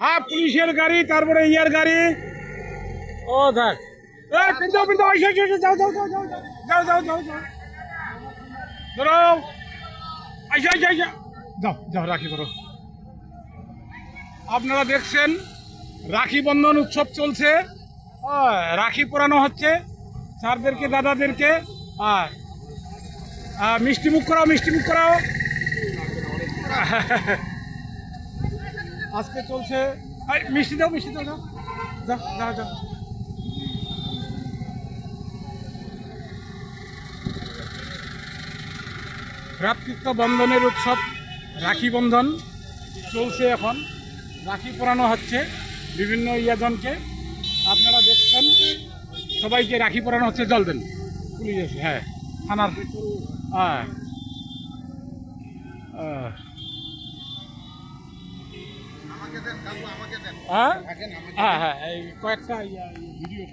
হ্যাঁ পুলিশের গাড়ি তারপরে ইয়ার গাড়ি। ও দেখ যাও যাও যাও যাও যাও যাও যাও যাও। ধরো। আইসা আইসা আইসা যাও যাও রাখি করো। আপনারা দেখছেন রাখি বন্ধন উৎসব চলছে। রাখি পরানো হচ্ছে স্যারদেরকে দাদাদেরকে। আর আহ, মিষ্টি মুখ করাও মিষ্টি মুখ করাও। আজকে চলছে। মিষ্টি দাও মিষ্টি দাও যাও যাও যাও ভ্রাতৃত্ব বন্ধনের উৎসব, রাখি বন্ধন চলছে এখন। রাখি পরানো হচ্ছে বিভিন্ন ইয়াজনকে। আপনারা দেখছেন, সবাইকে রাখি পরানো হচ্ছে, জল দেন। পুলিশ হ্যাঁ থানার হ্যাঁ। হ্যাঁ? হ্যাঁ হ্যাঁ কয়েকটা ভিডিও